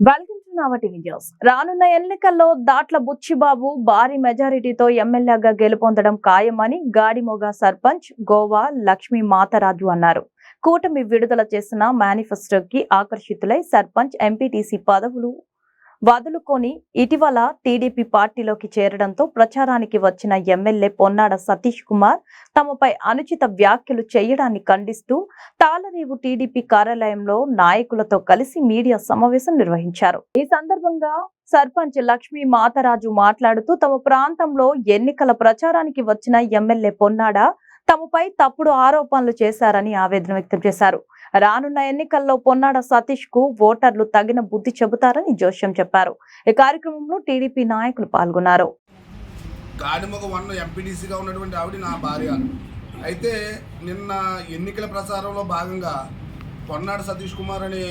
Welcome to Nava TV news రానున్న ఎన్నికల్లో దాట్ల బుచ్చిబాబు భారీ మెజారిటీతో ఎమ్మెల్యేగా గెలుపొందడం ఖాయమని గాడిమోగ సర్పంచ్ గోవా లక్ష్మీ మాతరాజు అన్నారు. కూటమి విడుదల చేసిన మేనిఫెస్టోకి ఆకర్షితులై సర్పంచ్ ఎంపీటీసీ పదవులు వదులుకొని ఇటీవల టీడీపీ పార్టీలోకి చేరడంతో ప్రచారానికి వచ్చిన ఎమ్మెల్యే పొన్నాడ సతీష్ కుమార్ తమపై అనుచిత వ్యాఖ్యలు చేయడాన్ని ఖండిస్తూ తాళరేవు టీడీపీ కార్యాలయంలో నాయకులతో కలిసి మీడియా సమావేశం నిర్వహించారు. ఈ సందర్భంగా సర్పంచ్ లక్ష్మీ మాతరాజు మాట్లాడుతూ తమ ప్రాంతంలో ఎన్నికల ప్రచారానికి వచ్చిన ఎమ్మెల్యే పొన్నాడ తమపై తప్పుడు ఆరోపణలు చేశారని ఆవేదన వ్యక్తం చేశారు. రానున్న ఎన్నికల్లో పొన్నాడ సతీష్కు ఓటర్లు తగిన బుద్ధి చెబుతారని జోష్యం చెప్పారు. ఈ కార్యక్రమంలో టీడీపీ నాయకులు పాల్గొన్నారు. వన్ ఎంపీడీసీగా ఉన్నటువంటి ఆవిడ నా భార్య. అయితే నిన్న ఎన్నికల ప్రచారంలో భాగంగా పొన్నాడు సతీష్ కుమార్ అనే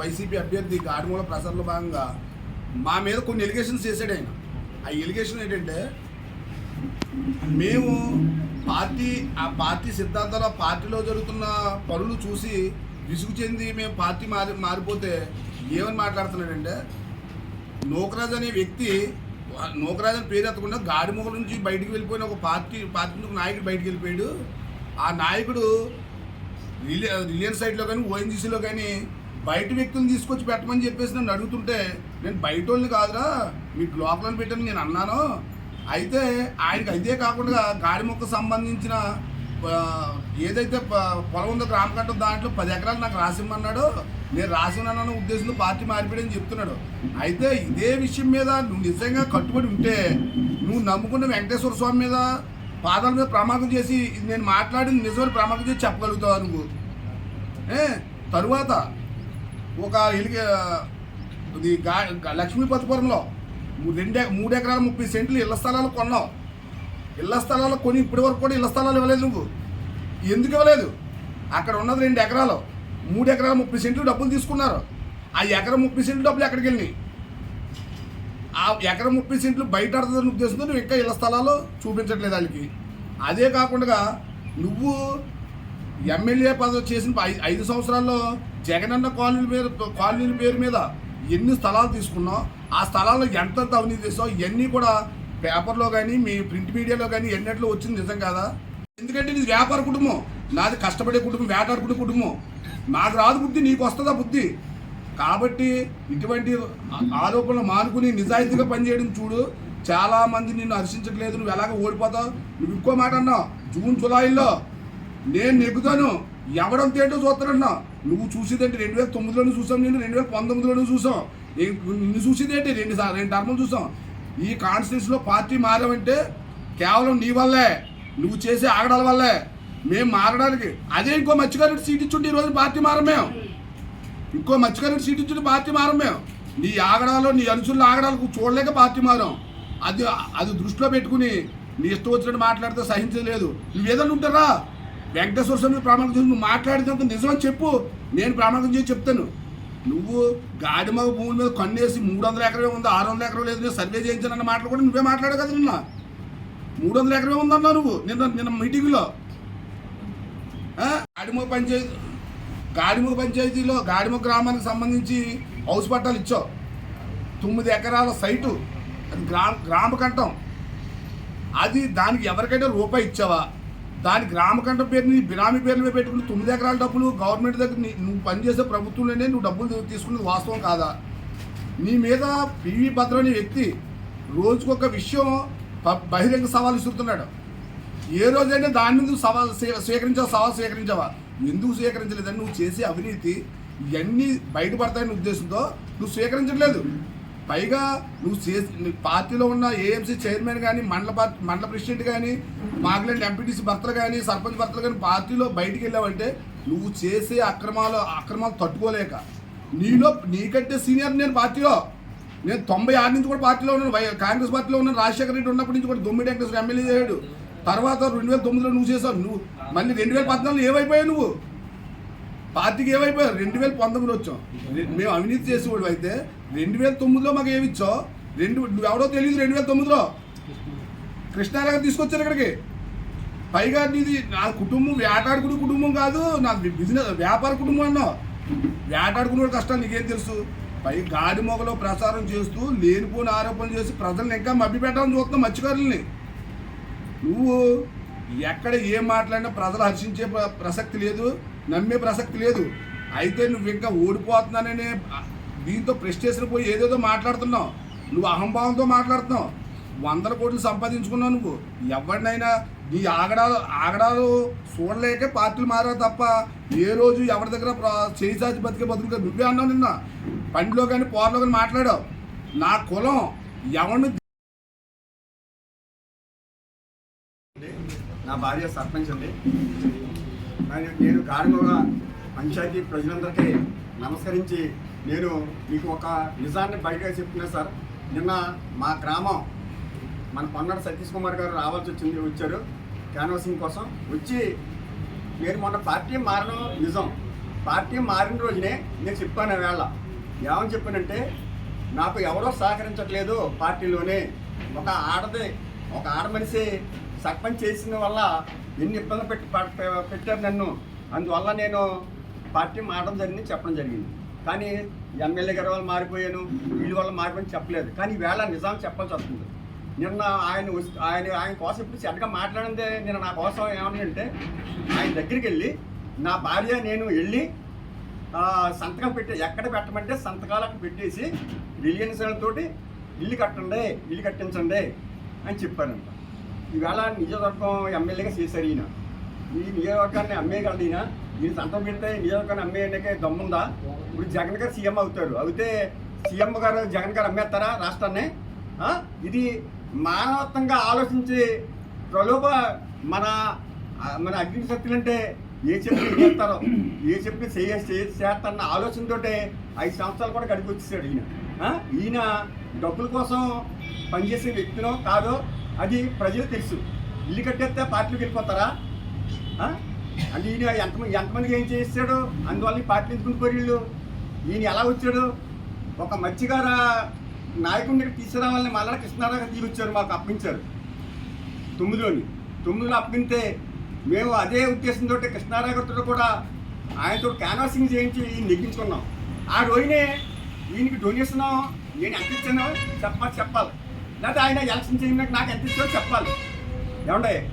వైసీపీ అభ్యర్థి గాడిమూల ప్రచారంలో భాగంగా మా మీద కొన్ని ఎలిగేషన్స్ చేశాడు ఆయన. ఆ ఎలిగేషన్ ఏంటంటే మేము పార్టీ ఆ పార్టీ సిద్ధాంతాలు పార్టీలో జరుగుతున్న పనులు చూసి విసుగు చెంది మేము పార్టీ మారి మారిపోతే ఏమని మాట్లాడుతున్నాడంటే నోకరాజ్ అనే వ్యక్తి నోకరాజ్ అని పేరు ఎత్తకుండా గాడిమూల నుంచి బయటికి వెళ్ళిపోయిన ఒక పార్టీ పార్టీ నుంచి ఒక నాయకుడు బయటికి వెళ్ళిపోయాడు. ఆ నాయకుడు రిలియన్ రిలయన్స్ సైట్లో కానీ ఓఎన్జీసీలో కానీ బయట వ్యక్తులను తీసుకొచ్చి పెట్టమని చెప్పేసి నన్ను అడుగుతుంటే నేను బయట వాళ్ళని కాదురా మీకు లోపలని పెట్టని నేను అన్నాను అయితే ఆయనకి అయితే కాకుండా గాడి మొక్క సంబంధించిన ఏదైతే పొలం ఉందో గ్రామ కట్టం దాంట్లో పది ఎకరాలు నాకు రాసిమ్మన్నాడు. నేను రాసిన్నానన్న ఉద్దేశంతో పార్టీ మారిపోయాడని చెప్తున్నాడు. అయితే ఇదే విషయం మీద నువ్వు నిజంగా కట్టుబడి ఉంటే నువ్వు నమ్ముకున్న వెంకటేశ్వర స్వామి మీద పాదాల మీద ప్రమాదం చేసి నేను మాట్లాడింది నిజమైన ప్రమాదం చేసి చెప్పగలుగుతావు నువ్వు? ఏ? తరువాత ఒక ఇలికి ఇది గా- లక్ష్మీపతిపురంలో రెండే మూడు ఎకరాల ముప్పై సెంట్లు ఇళ్ళ స్థలాలు కొన్నావు. ఇళ్ళ స్థలాలు కొని ఇప్పటి వరకు కూడా ఇళ్ళ స్థలాలు ఇవ్వలేదు నువ్వు. ఎందుకు ఇవ్వలేదు? అక్కడ ఉన్నది రెండు ఎకరాలు. మూడు ఎకరాల ముప్పై సెంట్లు డబ్బులు తీసుకున్నారు. ఆ ఎకరం ముప్పై సెంట్లు డబ్బులు ఎక్కడికి వెళ్ళినాయి? ఆ ఎకరం ముప్పై సెంట్లు బయట ఆడుతుందని ఉద్దేశంతో నువ్వు ఇంకా ఇళ్ళ స్థలాలు చూపించట్లేదు వాళ్ళకి. అదే కాకుండా నువ్వు ఎమ్మెల్యే పదవి చేసిన ఐదు సంవత్సరాల్లో జగనన్న కాలనీ మీద కాలనీల పేరు మీద ఎన్ని స్థలాలు తీసుకున్నావు? ఆ స్థలాల్లో ఎంత అవినీతి చేస్తావు ఇవన్నీ కూడా పేపర్లో కానీ మీ ప్రింట్ మీడియాలో కానీ ఎన్నట్లో వచ్చింది నిజం కాదా? ఎందుకంటే నీది వ్యాపార కుటుంబం. నాది కష్టపడే కుటుంబం వేటాడుకునే కుటుంబం. నాకు రాదు బుద్ధి నీకు వస్తుందా బుద్ధి? కాబట్టి ఇటువంటి ఆరోపణలు మానుకుని నిజాయితీగా పనిచేయడం చూడు. చాలా మంది నిన్ను హర్షించట్లేదు నువ్వు ఎలాగ ఓడిపోతావు? నువ్వు ఇంకో మాట అన్నావు జూన్ జులైలో నేను నెగ్గుతాను. ఎవడం తేటో చూస్తానన్నా నువ్వు చూసేదేంటి? రెండు వేల తొమ్మిదిలోనూ చూసాం నేను రెండు వేల పంతొమ్మిదిలోనూ చూసాం. నీ- నిన్ను చూసేదేంటి? రెండు సార్లు రెండు టర్ములు చూసాం. ఈ కాన్స్టిట్యూన్సీలో పార్టీ మారామంటే కేవలం నీ వల్లే నువ్వు చేసే ఆగడాల వల్లే. మేము మారడానికి అదే ఇంకో మత్స్యకారుడు సీట్ ఇచ్చుంటే ఈరోజు పార్టీ మారం మేము. ఇంకో మత్స్యకారుడు సీట్ ఇచ్చుంటే పార్టీ మారం మేము. నీ ఆగడాలు నీ అనుచుల ఆగడాలకు చూడలేక పార్టీ మారం. అది అది దృష్టిలో పెట్టుకుని నీ ఇష్టం వచ్చినట్టు మాట్లాడితే సహించలేదు. నువ్వేదన్నా ఉంటారా? వెంకటేశ్వర స్వామి ప్రామాణికం చేసి నువ్వు మాట్లాడినంత నిజమని చెప్పు. నేను ప్రామాణికం చేసి చెప్తాను. నువ్వు గాడిమగ భూముల మీద కన్నేసి మూడు వందల ఎకరమే ఉంది ఆరు వందల ఎకరం లేదు నేను సర్వే చేయించానన్న మాటలు కూడా నువ్వే మాట్లాడావు కదా నిన్న. మూడు వందల ఎకరమే ఉందన్నావు నువ్వు? నిన్న నిన్న మీటింగ్లో. గాడిమగ పంచాయతీ గాడిమగ పంచాయతీలో గాడిమగ గ్రామానికి సంబంధించి హౌస్ పట్టాలు ఇచ్చావు. తొమ్మిది ఎకరాల సైటు అది గ్రామ గ్రామ కంఠం అది దానికి ఎవరికైనా రూపాయి ఇచ్చావా? దాని గ్రామ పేరుని పేరు నీ బినామీ పేరు మీద పెట్టుకుని తొమ్మిది ఎకరాల డబ్బులు గవర్నమెంట్ దగ్గర నువ్వు పనిచేసే ప్రభుత్వంలోనే నువ్వు డబ్బులు తీసుకున్నది వాస్తవం కాదా? నీ మీద పివి భద్ర అనే వ్యక్తి రోజుకొక విషయం బహిరంగ సవాలు ఇస్తున్నాడు ఏ రోజైనా దాని మీద సవాల్ స్వీకరించావు సవాల్ స్వీకరించావా? ఎందుకు స్వీకరించలేదని నువ్వు చేసే అవినీతి ఇవన్నీ బయటపడతాయని ఉద్దేశంతో నువ్వు స్వీకరించట్లేదు. పైగా నువ్వు చేసి పార్టీలో ఉన్న ఏఎంసీ చైర్మన్ కానీ మండల పార్టీ మండల ప్రెసిడెంట్ కానీ మాగలేని ఎంపీటీసీ భర్తలు కానీ సర్పంచ్ భర్తలు కానీ పార్టీలో బయటికి వెళ్ళావంటే నువ్వు చేసే అక్రమాలు అక్రమాలు తట్టుకోలేక. నీలో నీకంటే సీనియర్ నేను పార్టీలో. నేను తొంభై ఆరు నుంచి కూడా పార్టీలో ఉన్నాను. కాంగ్రెస్ పార్టీలో ఉన్నాను. రాజశేఖర రెడ్డి ఉన్నప్పటి నుంచి కూడా దొమ్మిడి వెంకటేశ్వర ఎమ్మెల్యే చేయడు తర్వాత రెండు వేల తొమ్మిదిలో నువ్వు చేసావు. నువ్వు మళ్ళీ రెండు వేల పద్నాలుగులో ఏమైపోయావు నువ్వు? పార్టీకి ఏమైపోయారు? రెండు వేల పంతొమ్మిదిలో వచ్చాం. మేము అవినీతి చేసేవాడు అయితే రెండు వేల తొమ్మిదిలో మాకు ఏమి ఇచ్చావు? రెండు నువ్వు ఎవడో తెలియదు రెండు వేల తొమ్మిదిలో. కృష్ణారావు తీసుకొచ్చారు ఇక్కడికి. పైగా నీది నా కుటుంబం వేటాడుకునే కుటుంబం కాదు నా బిజినెస్ వ్యాపార కుటుంబం అన్నావు. వేటాడుకునే కష్టాలు నీకేం తెలుసు? పై గాడి మొగలో ప్రచారం చేస్తూ లేనిపోని ఆరోపణలు చేసి ప్రజల్ని ఇంకా మభ్యపెట్టాలని చూస్తున్నాం మత్స్యకారుల్ని. నువ్వు ఎక్కడ ఏం మాట్లాడినా ప్రజలు హర్షించే ప్ర- ప్రసక్తి లేదు. నమ్మే ప్రసక్తి లేదు. అయితే నువ్వు ఇంకా ఓడిపోతున్నాననే దీంతో ప్రెస్టేషన్ పోయి ఏదేదో మాట్లాడుతున్నావు. నువ్వు అహంభావంతో మాట్లాడుతున్నావు. వందల కోట్లు సంపాదించుకున్నావు నువ్వు. ఎవరినైనా నీ ఆగడాలు ఆగడాలు చూడలేకే పార్టీలు మారావు తప్ప ఏ రోజు ఎవరి దగ్గర ప్ర- చేయి చాచి బతికే బతుకు నువ్వే అన్నావు నిన్న. పండిలో కానీ పోర్లో కానీ మాట్లాడావు. నా కులం ఎవరిని నా భార్య సర్పంచ్ అండి. మరియు నేను గాడిమోగా పంచాయతీ ప్రజలందరికీ నమస్కరించి నేను మీకు ఒక నిజాన్ని బయటగా చెప్తున్నా సార్. నిన్న మా గ్రామం మన పొన్నాడు సతీష్ కుమార్ గారు రావాల్సి వచ్చింది వచ్చారు క్యాన్వాసింగ్ కోసం. వచ్చి నేను మొన్న పార్టీ మారడం నిజం. పార్టీ మారిన రోజునే నేను చెప్పాను వేళ. ఏమని చెప్పానంటే నాకు ఎవరో సహకరించట్లేదు పార్టీలోనే. ఒక ఆడది ఒక ఆడ మనిషి సర్పంచ్ చేసిన వల్ల ఎన్ని ఇబ్బందులు పెట్టి పెట్టారు నన్ను. అందువల్ల నేను పార్టీ మారడం జరిగింది చెప్పడం జరిగింది. కానీ ఎమ్మెల్యే గారి వల్ల మారిపోయాను వీళ్ళ వల్ల మారిపోయాను చెప్పలేదు. కానీ వేళ నిజాం చెప్పాల్సి వస్తుంది. నిన్న ఆయన ఆయన ఆయన కోసం ఇప్పుడు చెడ్డగా మాట్లాడిందే నేను నా కోసం ఏమని అంటే ఆయన దగ్గరికి వెళ్ళి నా భార్య నేను వెళ్ళి సంతకం పెట్టి ఎక్కడ పెట్టమంటే సంతకాలకు పెట్టేసి రిలియన్స్ తోటి ఇల్లు కట్టండి ఇల్లు కట్టించండి అని చెప్పానంట ఈవేళ నియోజకవర్గం ఎమ్మెల్యేగా చేశారు ఈయన. ఈ నియోజకవర్గాన్ని అమ్మేయగలడు ఈయన. ఈయన సంతకం పెడితే నియోజకవర్గాన్ని అమ్మేయడానికి దమ్ముందా? ఇప్పుడు జగన్ గారు సీఎం అవుతారు అయితే సీఎం గారు జగన్ గారు అమ్మేస్తారా రాష్ట్రాన్ని? ఇది మానవత్వంగా ఆలోచించి ప్రలోభ మన మన అగ్ని శక్తులంటే ఏ చెప్పి చేస్తారో. ఏ చెప్పి చేయ చేస్తారన్న ఆలోచనతోటే ఐదు సంవత్సరాలు కూడా గడిపి వచ్చేసాడు ఈయన. ఈయన డబ్బుల కోసం పనిచేసే వ్యక్తినో కాదో అది ప్రజలు తెలుసు. ఇల్లు కట్టేస్తే పార్టీలకు వెళ్ళిపోతారా? ఆ? అంటే ఈయన ఎంతమంది ఎంతమందికి ఏం చేస్తాడు? అందువల్ల ఈ పార్టీ ఎందుకుని వీళ్ళు? ఈయన ఎలా వచ్చాడు? ఒక మత్స్యకార నాయకుడిని తీసుకురావాలని మళ్ళా కృష్ణారావు గారు తీసుకొచ్చారు మాకు అప్పించారు తొమ్మిదిలోని తొమ్మిదిలో అప్పితే మేము అదే ఉద్దేశంతో కృష్ణారావు గారితో కూడా ఆయనతో క్యాన్వాసింగ్ చేయించి ఈయన నెగ్గించుకున్నాం. ఆ రోజునే ఈయనకి డొనేషన్ నేను ఎంత ఇచ్చానో చెప్పాలి చెప్పాలి. లేకపోతే ఆయన ఎలక్షన్ చేయడానికి నాకు ఎంత ఇచ్చారో చెప్పాలి. ఏమండే?